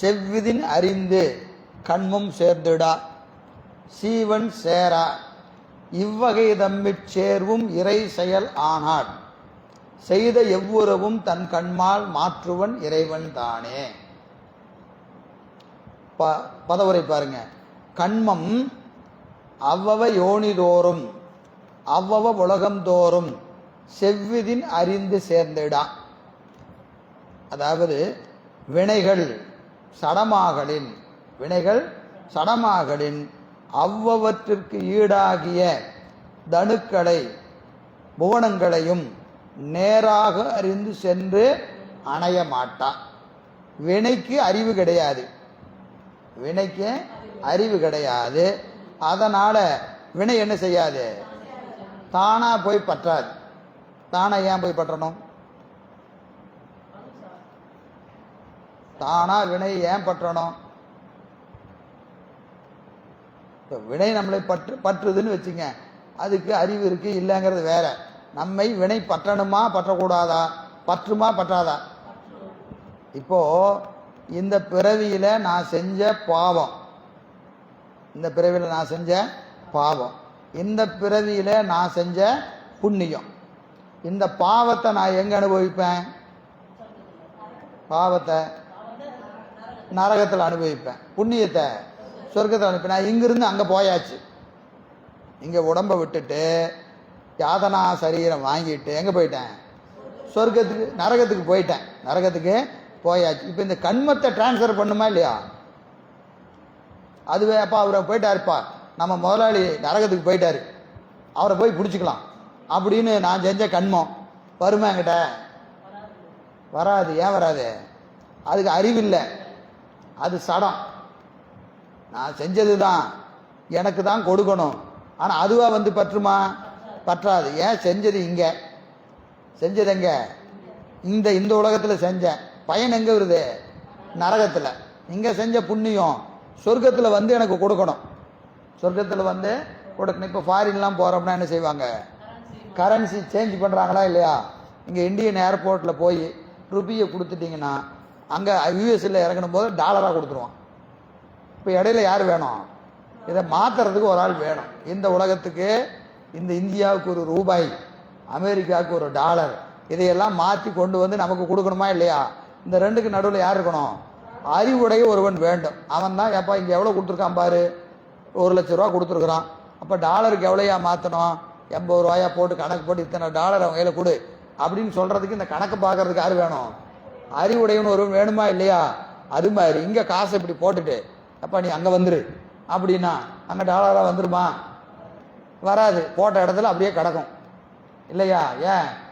செவ்விதின் அறிந்து கண்மும் சேர்ந்துடா சீவன் சேரா. இவ்வகை தம்மிச் சேர்வும் இறை செயல் ஆனாள் செய்த எவ்வுறவும் தன் கண்மால் மாற்றுவன் இறைவன் தானே. ப பதவுரை பாருங்க. கண்மம் அவ்வவ யோனிதோறும் அவ்வவ உலகந்தோறும் செவ்விதின் அறிந்து சேர்ந்திடா. அதாவது வினைகள் சடமாகலின். வினைகள் சடமாகலின். அவ்வவற்றிற்கு ஈடாகிய தனுக்களை புவனங்களையும் நேராக அறிந்து சென்று அணைய மாட்டா. வினைக்கு அறிவு கிடையாது. வினைக்கு அறிவு கிடையாது. அதனால வினை என்ன செய்யாது? தானா போய் பற்றாது. தானா ஏன் போய் பற்றணும்? தானா வினை ஏன் பற்றணும்? இப்போ வினை நம்மளை பற்று பற்றுதுன்னு வச்சுங்க. அதுக்கு அறிவு இருக்கு இல்லைங்கிறது வேற. நம்மை வினை பற்றணுமா பற்றக்கூடாதா? பற்றுமா பற்றாதா? இப்போ இந்த பிறவியில நான் செஞ்ச பாவம். இந்த பிறவியில நான் செஞ்ச பாவம். இந்த பிறவியில நான் செஞ்ச புண்ணியம். இந்த பாவத்தை நான் எங்க அனுபவிப்பேன்? பாவத்தை நரகத்தில் அனுபவிப்பேன். புண்ணியத்தை சொர்க்கத்தில் அனுப்பினா நான் இங்கிருந்து அங்கே போயாச்சு. இங்கே உடம்பை விட்டுட்டு யாதனா சரீரம் வாங்கிட்டு எங்கே போயிட்டேன்? சொர்க்கத்துக்கு நரகத்துக்கு போயிட்டேன். நரகத்துக்கு போயாச்சு. இப்போ இந்த கண்மத்தை டிரான்ஸ்ஃபர் பண்ணுமா இல்லையா? அதுவே அப்பா அவரை போயிட்டாருப்பா நம்ம முதலாளி நரகத்துக்கு போயிட்டாரு. அவரை போய் பிடிச்சிக்கலாம். அப்படின்னு நான் செஞ்ச கண்மம். வருமா என்கிட்ட? வராது. ஏன் வராது? அதுக்கு அறிவில்லை அது சடம். நான் செஞ்சது தான் எனக்கு தான் கொடுக்கணும். ஆனால் அதுவாக வந்து பற்றுமா? பற்றாது. ஏன் செஞ்சது இங்கே? செஞ்சது எங்கே? இந்த இந்த உலகத்தில் செஞ்சேன் பயன் எங்கே வருது? நரகத்தில். இங்கே செஞ்ச புண்ணியம் சொர்க்கத்தில் வந்து எனக்கு கொடுக்கணும். சொர்க்கத்தில் வந்து கொடுக்கணும். இப்போ ஃபாரின்லாம் போகிறோம்னா என்ன செய்வாங்க? கரன்சி சேஞ்ச் பண்ணுறாங்களா இல்லையா? இங்கே இந்தியன் ஏர்போர்ட்டில் போய் ருபியை கொடுத்துட்டிங்கன்னா அங்கே யூஎஸ்ல இறங்கணும் போது டாலராக கொடுத்துருவான். இப்போ இடையில யார் வேணும்? இதை மாற்றுறதுக்கு ஒரு ஆள் வேணும். இந்த உலகத்துக்கு இந்த இந்தியாவுக்கு ஒரு ரூபாய் அமெரிக்காவுக்கு ஒரு டாலர் இதையெல்லாம் மாற்றி கொண்டு வந்து நமக்கு கொடுக்கணுமா இல்லையா? இந்த ரெண்டுக்கு நடுவில் யார் இருக்கணும்? அறிவுடைய ஒருவன் வேண்டும். அவன் தான் எப்பா இங்கே எவ்வளோ கொடுத்துருக்கான் பாரு? ஒரு லட்ச ரூபா கொடுத்துருக்குறான். அப்போ டாலருக்கு எவ்வளோயா மாற்றணும் எண்பது ரூபாயா போட்டு கணக்கு போட்டு இத்தனை டாலர் அவன் கையில் கொடு. அப்படின்னு சொல்கிறதுக்கு இந்த கணக்கு பார்க்கறதுக்கு யார் வேணும்? அறிவுடையவன் ஒருவன் வேணுமா இல்லையா? அது மாதிரி. இங்கே காசை இப்படி போட்டுட்டு அப்பா நீ அங்கே வந்துரு. அப்படின்னா அங்கே டாலராக வந்துருமா? வராது. போட்ட இடத்துல அப்படியே கிடக்கும். இல்லையா? ஏன்?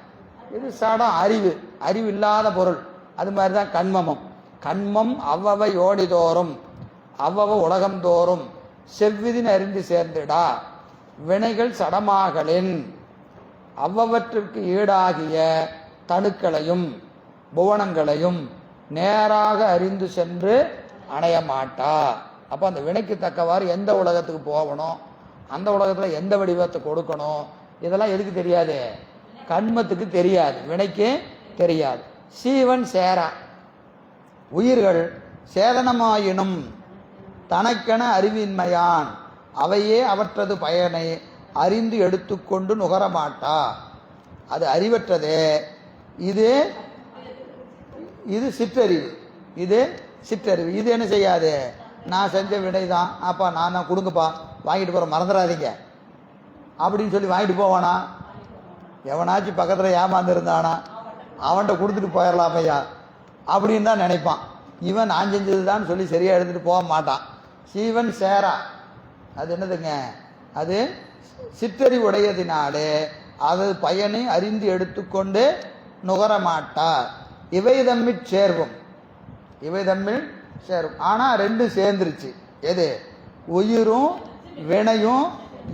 இது சடம் அறிவு. அறிவு இல்லாத பொருள். அது மாதிரி தான் கண்மமம். கண்மம் அவ்வவ யோனி தோறும் அவ்வவ உலகம் தோறும் செவ்விதின் அறிந்து சேர்ந்திடா. வினைகள் சடமாகலின். அவ்வவற்றுக்கு ஈடாகிய தணுக்களையும் புவனங்களையும் நேராக அறிந்து சென்று அணைய மாட்டா அப்போ அந்த வினைக்கு தக்கவாறு எந்த உலகத்துக்கு போகணும்? அந்த உலகத்தில் எந்த வடிவத்தை கொடுக்கணும்? இதெல்லாம் எதுக்கு தெரியாது? கண்மத்துக்கு தெரியாது. வினைக்கு தெரியாது. சீவன் சேரா. உயிர்கள் சேதனமாயினும் தனக்கென அறிவின்மையான். அவையே அவற்றது பயனை அறிந்து எடுத்துக்கொண்டு நுகரமாட்டா. அது அறிவற்றதே. இது இது சிற்றறிவு. இது சிற்றறிவு. இது என்ன செய்யாது? நான் செஞ்ச விடை தான் அப்பா நான் தான் கொடுங்கப்பா. வாங்கிட்டு போகிற மறந்துடாதீங்க அப்படின்னு சொல்லி வாங்கிட்டு போவானா? எவனாச்சும் பக்கத்தில் ஏமாந்துருந்தானா? அவன்கிட்ட கொடுத்துட்டு போயிடலாம் ஐயா. அப்படின்னு தான் நினைப்பான். இவன் நான் செஞ்சது தான் சொல்லி சரியாக எடுத்துகிட்டு போக மாட்டான். சீவன் சேரா. அது என்னதுங்க? அது சிற்றறிவுடையதினாலே அது பயனை அறிந்து எடுத்துக்கொண்டு நுகரமாட்டார். இவை தம்மில் சேர்வும். இவை தம்மில் சேரும். ஆனால் ரெண்டும் சேர்ந்துருச்சு. எது? உயிரும் வினையும்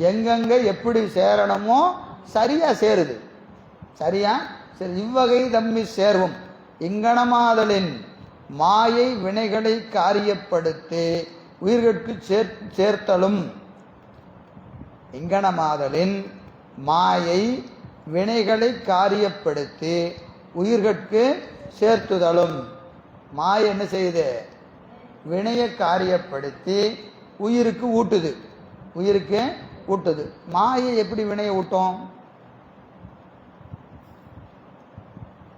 எங்கெங்க எப்படி சேரணுமோ சரியாக சேருது. சரியா? சரி இவ்வகை தம்மி சேர்வும். இங்கனமாதலின் மாயை வினைகளை காரியப்படுத்தி உயிர்கட்கு சேர் சேர்த்தலும். இங்கனமாதலின் மாயை வினைகளை காரியப்படுத்தி உயிர்கட்கு சேர்த்துதலும். மாய என்ன செய்யுது? வினையை காரியப்படுத்தி உயிருக்கு ஊட்டுது. உயிருக்கு ஊட்டுது. மாயை எப்படி வினையை ஊட்டும்?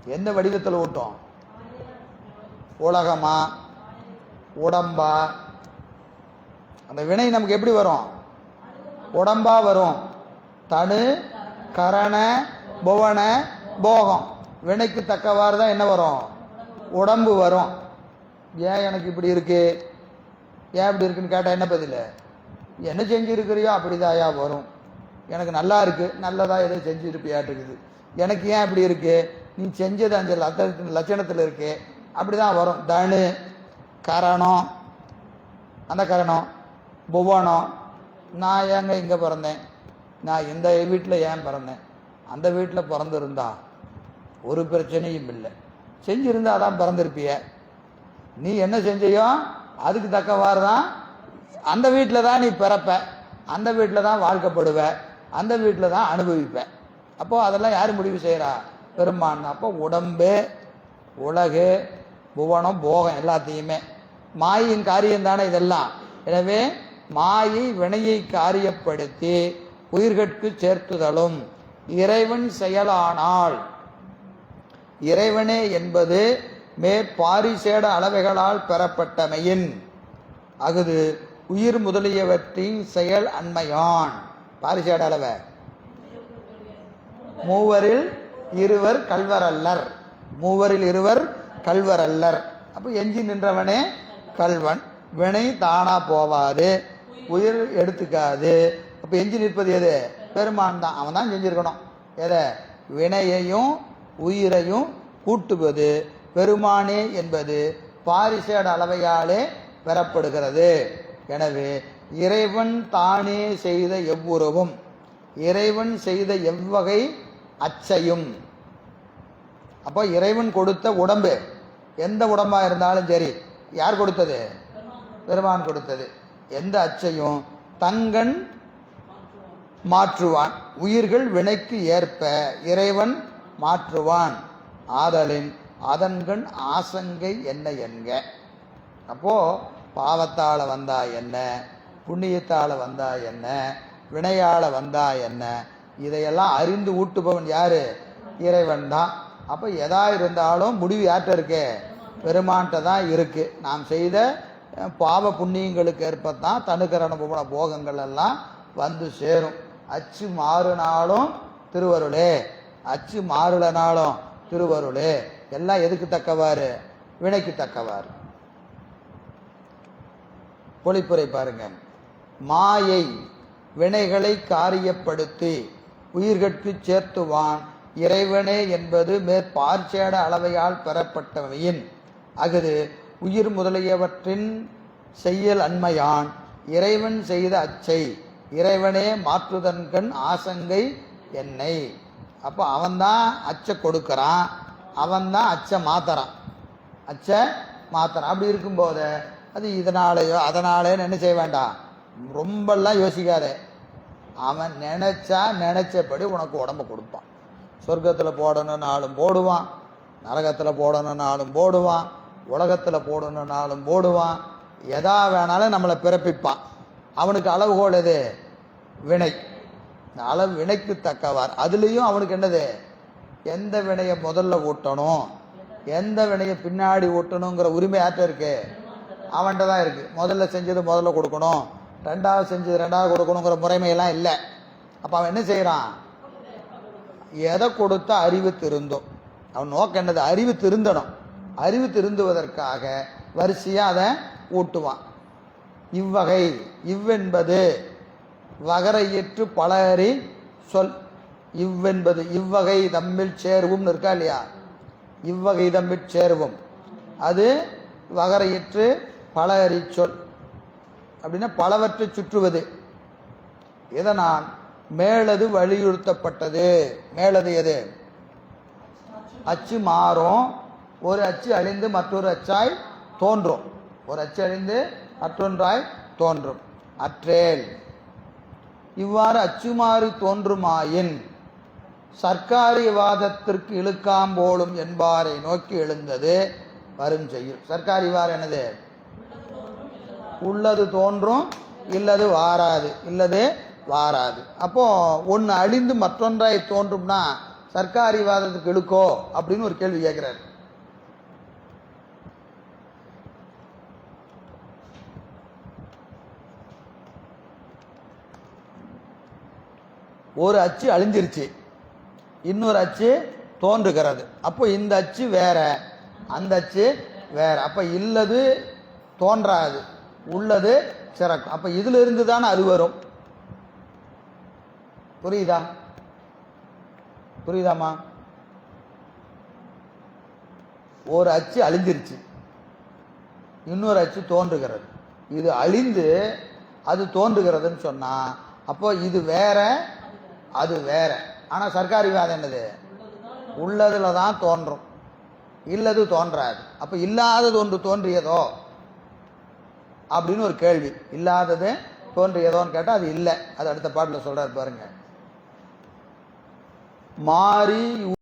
எந்த வடிவத்தில் ஊட்டும்? உலகமா? உடம்பா? அந்த வினை நமக்கு எப்படி வரும்? உடம்பா வரும். தனு கரண புவன போகம். வினைக்கு தக்கவாறு தான் என்ன வரும்? உடம்பு வரும். ஏன் எனக்கு இப்படி இருக்கு? ஏன் இப்படி இருக்குன்னு கேட்டால் என்ன பதில்? என்ன செஞ்சிருக்கிறியோ அப்படிதாயா வரும். எனக்கு நல்லா இருக்குது நல்லதா ஏதோ செஞ்சுருப்பியாட்டிருக்குது. எனக்கு ஏன் இப்படி இருக்கு? நீ செஞ்சது அந்த லட்சணத்தில் லட்சணத்தில் இருக்கு. அப்படிதான் வரும். தனு கரணம் அந்த கரணம் புவனம். நான் ஏங்க இங்கே பிறந்தேன்? நான் இந்த வீட்டில் ஏன் பிறந்தேன்? அந்த வீட்டில் பிறந்திருந்தா ஒரு பிரச்சனையும் இல்லை. செஞ்சிருந்தா தான் பிறந்திருப்பிய. நீ என்ன செஞ்சையோ அதுக்கு தக்கவாறு தான் அந்த வீட்டில் தான் நீ பிறப்ப அந்த வீட்டில் தான் வாழ்க்கப்படுவ அந்த வீட்டில் தான் அனுபவிப்ப. அப்போது அதெல்லாம் யார் முடிவு செய்கிறா பெருமான் அப்போ உடம்பு உலகு புவனம் போகம் எல்லாத்தையுமே. மாயின் காரியம் தானே இதெல்லாம். எனவே மாயை வினையை காரியப்படுத்தி உயிர்கட்கு சேர்த்துதலும். இறைவன் செயலானால் இறைவனே என்பது மேற்பாரிசேட அளவைகளால் பெறப்பட்டமையின் அகுது உயிர் முதலியவற்றின் செயல் அண்மையான். பாரிசேட அளவை. மூவரில் இருவர் கல்வரல்லர் மூவரில் இருவர் கல்வரல்லர் அப்போ எஞ்சி நின்றவனே கல்வன் வினை தானா போவாது. உயிர் எடுத்துக்காது. அப்போ எஞ்சி நிற்பது எது? பெருமான் தான். அவன் தான் செஞ்சிருக்கணும். எதை? வினையையும் உயிரையும் கூட்டுவது பெருமானே என்பது பாரிசேட அளவையாலே பெறப்படுகிறது. எனவே இறைவன் தானே செய்த எவ்வுறவும் இறைவன் செய்த எவ்வகை அச்சையும். அப்போ இறைவன் கொடுத்த உடம்பு எந்த உடம்பாக இருந்தாலும் சரி யார் கொடுத்தது? பெருமான் கொடுத்தது. எந்த அச்சையும் தங்கன் மாற்றுவான். உயிர்கள் வினைக்கு ஏற்ப இறைவன் மாற்றுவான். ஆதலின் அதன்கண் ஆசங்கை என்ன என்க? அப்போ பாவத்தால் வந்தா என்ன? புண்ணியத்தால் வந்தா என்ன? வினையால் வந்தா என்ன? இதையெல்லாம் அறிந்து ஊட்டுபவன் யாரு? இறைவன் தான். அப்போ எதா இருந்தாலும் முடிவு யார்கிட்ட இருக்கு? பெருமான்கிட்ட தான் இருக்கு. நாம் செய்த பாவ புண்ணியங்களுக்கு ஏற்பத்தான் தனுக்கரண புவன போகங்கள் எல்லாம் வந்து சேரும். அச்சு மாறுனாலும் திருவருளே. அச்சு மாறுலனாலும் திருவருளே. எல்லாம் எதுக்கு தக்கவாறு? வினைக்கு தக்கவாறு. பொழிப்புரை பாருங்க. மாயை வினைகளை காரியப்படுத்தி உயிர்கட்கு சேர்த்துவான். இறைவனே என்பது மேற்பார்ச்சேட அளவையால் பெறப்பட்டவையின் அஃது உயிர் முதலியவற்றின் செய்யல் அண்மையான். இறைவன் செய்த அச்சை இறைவனே மாற்றுதன்கண் ஆசங்கை என்னை. அப்போ அவன்தான் அச்சை கொடுக்குறான் அவன்தான் அச்சை மாத்துறான். அச்ச மாத்துறான். அப்படி இருக்கும்போது அது இதனாலேயோ அதனாலே என்ன செய்ய வேண்டாம்? ரொம்பலாம் யோசிக்காதே. அவன் நினைச்சா நினைச்சபடி உனக்கு உடம்ப கொடுப்பான். சொர்க்கத்தில் போடணும்னாலும் போடுவான் நரகத்தில் போடணும்னாலும் போடுவான் உலகத்தில் போடணும்னாலும் போடுவான். எதா வேணாலும் நம்மளை பிறப்பிப்பான். அவனுக்கு அளவுகோல் எது? வினை. அளவு வினைக்கு தக்கவார் அதுலேயும் அவனுக்கு என்னது? எந்த வினையை முதல்ல ஓட்டணும்? எந்த வினையை பின்னாடி ஓட்டணுங்கிற உரிமை ஆற்ற இருக்கு? அவன்கிட்ட தான் இருக்கு. முதல்ல செஞ்சது முதல்ல கொடுக்கணும். ரெண்டாவது செஞ்சது ரெண்டாவது கொடுக்கணுங்கிற முறைமையெல்லாம் இல்லை. அப்போ அவன் என்ன செய்கிறான் எதை கொடுத்தா அறிவு திருந்தும். அவன் நோக்கம் என்னது? அறிவு திருந்தணும். அறிவு திருந்துவதற்காக வரிசையாக அதை ஊட்டுவான் இவ்வகை இவ்வென்பது வகரையிற்று பலரின் சொல். இவ்வென்பது இவ்வகை தம்மில் சேருவும்னு இருக்கா இல்லையா? இவ்வகை தம்மில் சேருவும். அது வகரையிற்று பலரி சொல். அப்படின்னா பலவற்றை சுற்றுவது. இதனால் மேலது வலியுறுத்தப்பட்டது. மேலது எது? அச்சு மாறும். ஒரு அச்சு அழிந்து மற்றொரு அச்சாய் தோன்றும். ஒரு அச்சு அழிந்து மற்றொன்றாய் தோன்றும். அற்றேல். இவ்வாறு அச்சுமாறு தோன்றுமாயின்? சர்க்காரிவாதத்திற்கு இழுக்காம்போலும் என்பாரை நோக்கி எழுந்தது வரும் செய்யும். சர்க்காரிவார் என்னது? உள்ளது தோன்றும் இல்லது வாராது. இல்லது வாராது. அப்போ ஒன்று அழிந்து மற்றொன்றாய் தோன்றும்னா சர்க்காரிவாதத்துக்கு இழுக்கோ அப்படின்னு ஒரு கேள்வி கேட்கிறாரு. ஒரு அச்சு அழிஞ்சிருச்சு. இன்னொரு அச்சு தோன்றுகிறது. அப்போ இந்த அச்சு வேற அந்த அச்சு வேற. அப்போ இல்லது தோன்றாது உள்ளது சிறக்கும். அப்போ இதுல இருந்து தானே அது வரும். புரியுதா? புரியுதாம்மா? ஒரு அச்சு அழிஞ்சிருச்சு. இன்னொரு அச்சு தோன்றுகிறது. இது அழிந்து அது தோன்றுகிறதுன்னு சொன்னால் அப்போ இது வேற அது வேற. ஆனா சர்க்காரிவாதம் என்னது? உள்ளதுல தான் தோன்றும். இல்லது தோன்றாது. அப்ப இல்லாதது ஒன்று தோன்றியதோ? அப்படின்னு ஒரு கேள்வி. இல்லாதது தோன்றியதோன்னு கேட்டா அது இல்லை. அது அடுத்த பாட்டில் சொல்றாரு பாருங்க. மாறி